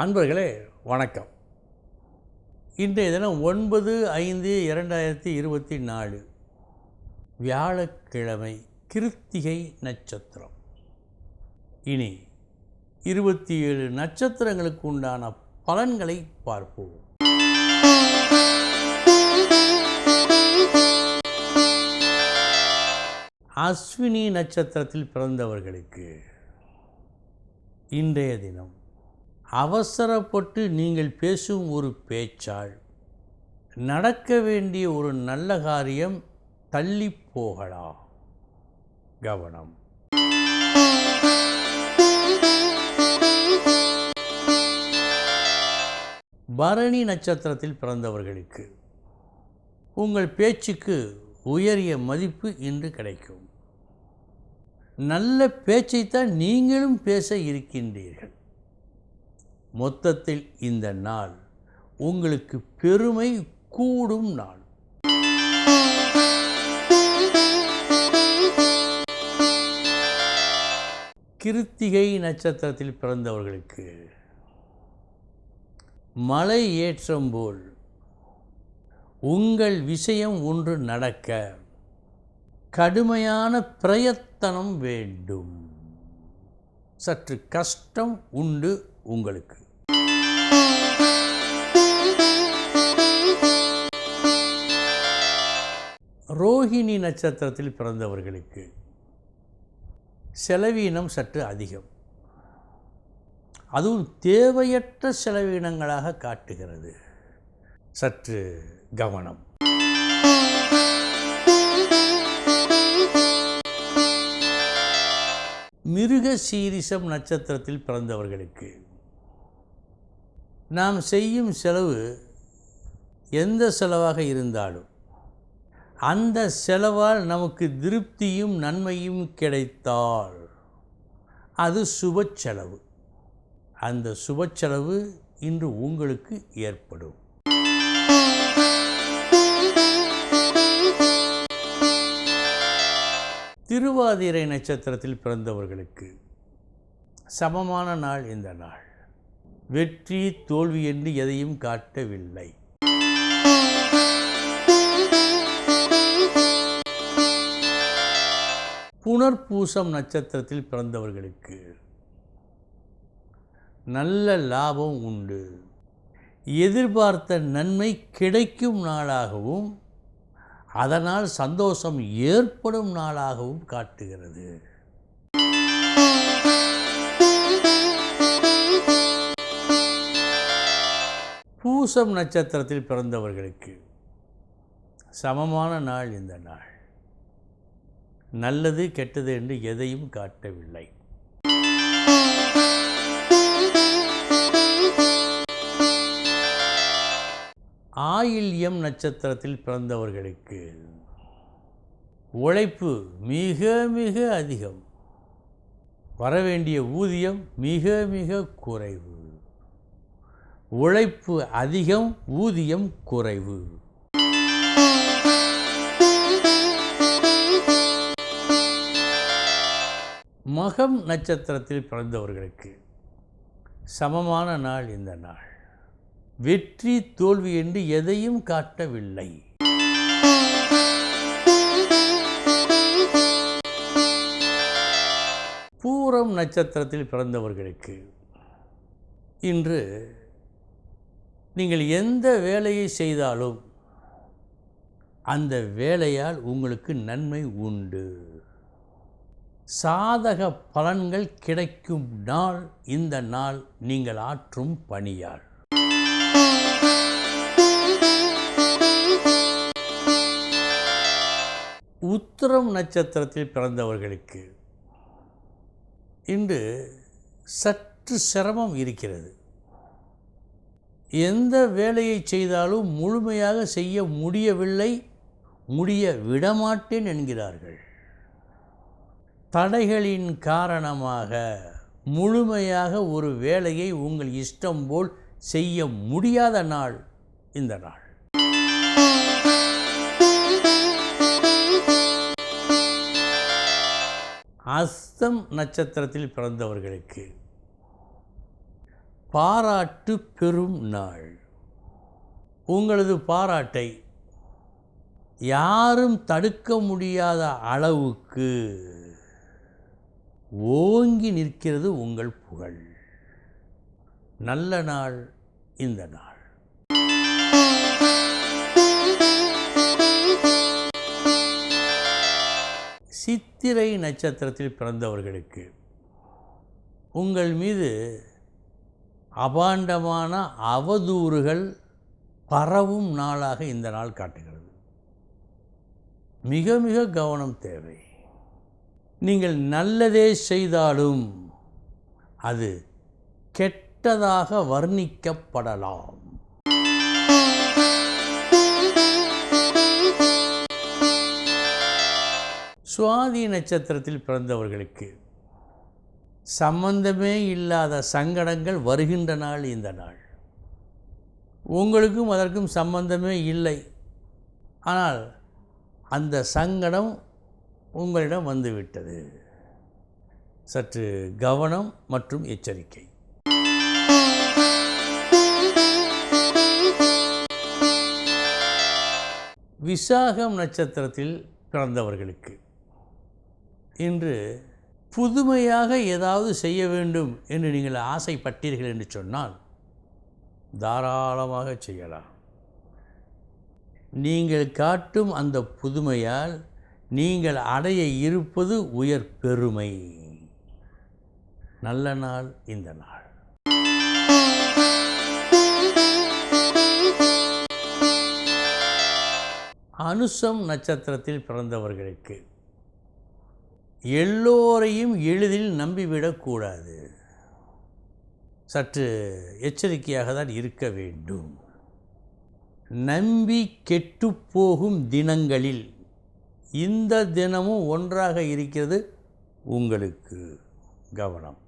அன்பர்களே வணக்கம். இன்றைய தினம் ஒன்பது ஐந்து இரண்டாயிரத்தி இருபத்தி நாலு. வியாழக்கிழமை கிருத்திகை நட்சத்திரம். இனி இருபத்தி ஏழு நட்சத்திரங்களுக்கு உண்டான பலன்களை பார்ப்போம். அஸ்வினி நட்சத்திரத்தில் பிறந்தவர்களுக்கு இன்றைய தினம் அவசரப்பட்டு நீங்கள் பேசும் ஒரு பேச்சால் நடக்க வேண்டிய ஒரு நல்ல காரியம் தள்ளி போகலாம் கவனம். பரணி நட்சத்திரத்தில் பிறந்தவர்களுக்கு உங்கள் பேச்சுக்கு உயரிய மதிப்பு இன்று கிடைக்கும். நல்ல பேச்சைத்தான் நீங்களும் பேச இருக்கின்றீர்கள். மொத்தத்தில் இந்த நாள் உங்களுக்கு பெருமை கூடும் நாள். கிருத்திகை நட்சத்திரத்தில் பிறந்தவர்களுக்கு மலை ஏற்றம் போல் உங்கள் விஷயம் ஒன்று நடக்க கடுமையான பிரயத்தனம் வேண்டும். சற்று கஷ்டம் உண்டு உங்களுக்கு. ரோஹிணி நட்சத்திரத்தில் பிறந்தவர்களுக்கு செலவீனம் சற்று அதிகம். அதுவும் தேவையற்ற செலவீனங்களாக காட்டுகிறது. சற்று கவனம். மிருக சீரிசம் நட்சத்திரத்தில் பிறந்தவர்களுக்கு நாம் செய்யும் செலவு எந்த செலவாக இருந்தாலும் அந்த செலவால் நமக்கு திருப்தியும் நன்மையும் கிடைத்தால் அது சுப செலவு. அந்த சுப செலவு இன்று உங்களுக்கு ஏற்படும். திருவாதிரை நட்சத்திரத்தில் பிறந்தவர்களுக்கு சமமான நாள் இந்த நாள். வெற்றி தோல்வி என்று எதையும் காட்டவில்லை. புனர்பூசம் நட்சத்திரத்தில் பிறந்தவர்களுக்கு நல்ல லாபம் உண்டு. எதிர்பார்த்த நன்மை கிடைக்கும் நாளாகவும் அதனால் சந்தோஷம் ஏற்படும் நாளாகவும் காட்டுகிறது. பூசம் நட்சத்திரத்தில் பிறந்தவர்களுக்கு சமமான நாள் இந்த நாள். நல்லது கெட்டது என்று எதையும் காட்டவில்லை. ஆயில்யம் நட்சத்திரத்தில் பிறந்தவர்களுக்கு உழைப்பு மிக மிக அதிகம். வரவேண்டிய ஊதியம் மிக மிக குறைவு. உழைப்பு அதிகம் ஊதியம் குறைவு. மகம் நட்சத்திரத்தில் பிறந்தவர்களுக்கு சமமான நாள் இந்த நாள். வெற்றி தோல்வி என்று எதையும் காட்டவில்லை. பூரம் நட்சத்திரத்தில் பிறந்தவர்களுக்கு இன்று நீங்கள் எந்த வேலையை செய்தாலும் அந்த வேலையால் உங்களுக்கு நன்மை உண்டு. சாதக பலன்கள் கிடைக்கும் நாள் இந்த நாள் நீங்கள் ஆற்றும் பணியால் உத்திரம் நட்சத்திரத்தில் பிறந்தவர்களுக்கு இன்று சற்று சிரமம் இருக்கிறது. எந்த வேலையை செய்தாலும் முழுமையாக செய்ய முடியவில்லை முடிய விடமாட்டேன் என்கிறார்கள். தடைகளின் காரணமாக முழுமையாக ஒரு வேலையை உங்கள் இஷ்டம் போல் செய்ய முடியாத நாள் இந்த நாள். அஸ்தம் நட்சத்திரத்தில் பிறந்தவர்களுக்கு பாராட்டு பெறும் நாள். உங்களது பாராட்டை யாரும் தடுக்க முடியாத அளவுக்கு ஓங்கி நிற்கிறது உங்கள் புகழ். நல்ல நாள் இந்த நாள். சித்திரை நட்சத்திரத்தில் பிறந்தவர்களுக்கு உங்கள் மீது அபாண்டமான அவதூறுகள் பரவும் நாளாக இந்த நாள் காட்டுகிறது. மிக மிக கவனம் தேவை. நீங்கள் நல்லதே செய்தாலும் அது கெட்டதாக வர்ணிக்கப்படலாம். சுவாதி நட்சத்திரத்தில் பிறந்தவர்களுக்கு சம்பந்தமே இல்லாத சங்கடங்கள் வருகின்ற நாள் இந்த நாள். உங்களுக்கும் அதற்கும் சம்பந்தமே இல்லை. ஆனால் அந்த சங்கடம் உங்களிடம் வந்துவிட்டது. சற்று கவனம் மற்றும் எச்சரிக்கை. விசாகம் நட்சத்திரத்தில் பிறந்தவர்களுக்கு இன்று புதுமையாக ஏதாவது செய்ய வேண்டும் என்று நீங்கள் ஆசைப்பட்டீர்கள் என்று சொன்னால் தாராளமாக செய்யலாம். நீங்கள் காட்டும் அந்த புதுமையால் நீங்கள் அடைய இருப்பது உயர் பெருமை. நல்ல நாள் இந்த நாள். அனுசம் நட்சத்திரத்தில் பிறந்தவர்களுக்கு எல்லோரையும் எளிதில் நம்பிவிடக்கூடாது. சற்று எச்சரிக்கையாக தான் இருக்க வேண்டும். நம்பி கெட்டுப்போகும் தினங்களில் இந்த தினமும் ஒன்றாக இருக்கிறது உங்களுக்கு கவனம்.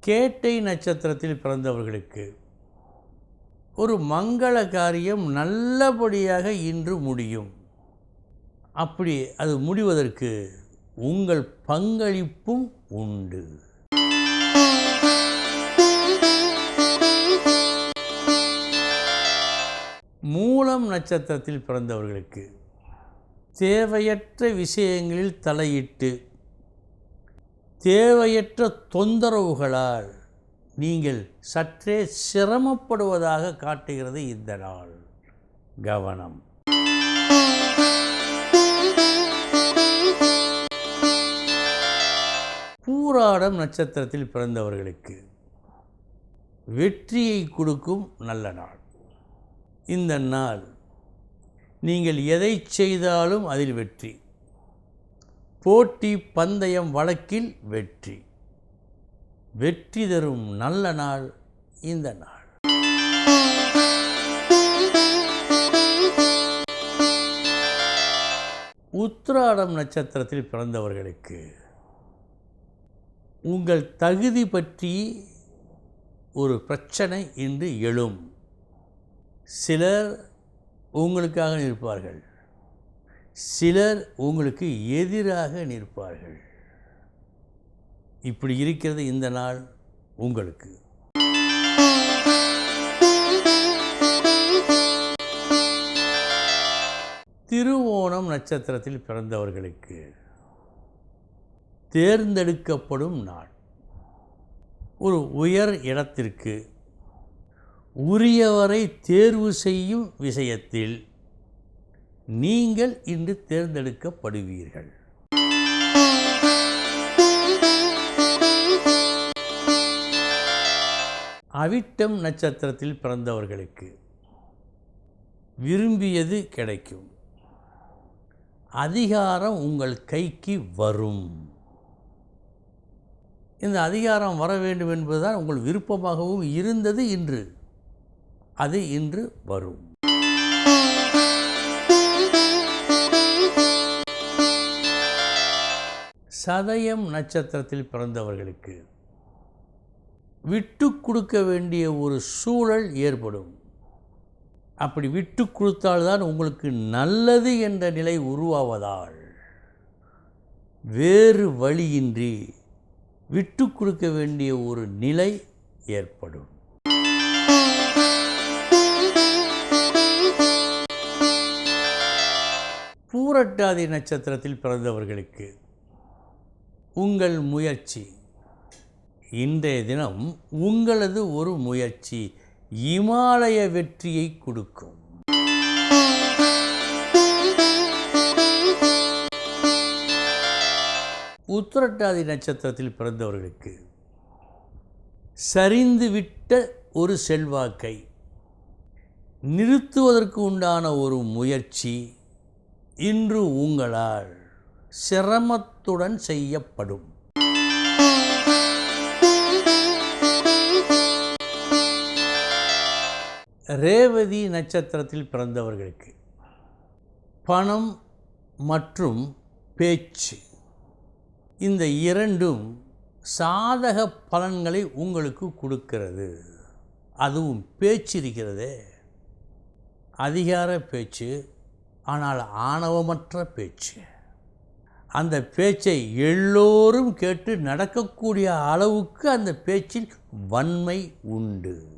கேட்டை நட்சத்திரத்தில் பிறந்தவர்களுக்கு ஒரு மங்கள காரியம் நல்லபடியாக இன்று முடியும். அப்படி அது முடிவதற்கு உங்கள் பங்களிப்பும் உண்டு. மூலம் நட்சத்திரத்தில் பிறந்தவர்களுக்கு தேவையற்ற விஷயங்களில் தலையிட்டு தேவையற்ற தொந்தரவுகளால் நீங்கள் சற்றே சிரமப்படுவதாக காட்டுகிறது இந்த நாள். கவனம். பூராடம் நட்சத்திரத்தில் பிறந்தவர்களுக்கு வெற்றியை கொடுக்கும் நல்ல நாள். இந்த நாள் நீங்கள் எதை செய்தாலும் அதில் வெற்றி. போட்டி பந்தயம் வழக்கில் வெற்றி. வெற்றி தரும் நல்ல நாள் இந்த நாள். உத்திராடம் நட்சத்திரத்தில் பிறந்தவர்களுக்கு உங்கள் தகுதி பற்றி ஒரு பிரச்சனை இன்று எழும். சிலர் உங்களுக்காக நிற்பார்கள். சிலர் உங்களுக்கு எதிராக நிற்பார்கள். இப்படி இருக்கிறது இந்த நாள் உங்களுக்கு. திருவோணம் நட்சத்திரத்தில் பிறந்தவர்களுக்கு தேர்ந்தெடுக்கப்படும் நாள். ஒரு உயர் இடத்திற்கு உரியவரை தேர்வு செய்யும் விஷயத்தில் நீங்கள் இன்று தேர்ந்தெடுக்கப்படுவீர்கள். அவிட்டம் நட்சத்திரத்தில் பிறந்தவர்களுக்கு விரும்பியது கிடைக்கும். அதிகாரம் உங்கள் கைக்கு வரும். இந்த அதிகாரம் வர வேண்டும் என்பதுதான் உங்கள் விருப்பமாகவும் இருந்தது இன்று. அது இன்று வரும். சதயம் நட்சத்திரத்தில் பிறந்தவர்களுக்கு விட்டு கொடுக்க வேண்டிய ஒரு சூழல் ஏற்படும். அப்படி விட்டு கொடுத்தால்தான் உங்களுக்கு நல்லது என்ற நிலை உருவாவதால். வேறு வழியின்றி விட்டு கொடுக்க வேண்டிய ஒரு நிலை ஏற்படும். பூரட்டாதி நட்சத்திரத்தில் பிறந்தவர்களுக்கு உங்கள் முயற்சி இன்றைய தினம் உங்களது ஒரு முயற்சி இமாலய வெற்றியை கொடுக்கும். உத்திரட்டாதி நட்சத்திரத்தில் பிறந்தவர்களுக்கு சரிந்துவிட்ட ஒரு செல்வாக்கை நிறுத்துவதற்கு உண்டான ஒரு முயற்சி இன்று உங்களால் சிரமத்துடன் செய்யப்படும். ரேவதி நட்சத்திரத்தில் பிறந்தவர்களுக்கு பணம் மற்றும் பேச்சு. இந்த இரண்டும் சாதக பலன்களை உங்களுக்கு கொடுக்கிறது. அதுவும் பேச்சு இருக்கிறதே. அதிகார பேச்சு ஆனால் ஆணவமற்ற பேச்சு. அந்த பேச்சை எல்லோரும் கேட்டு நடக்கக்கூடிய அளவுக்கு அந்த பேச்சில் வன்மை உண்டு.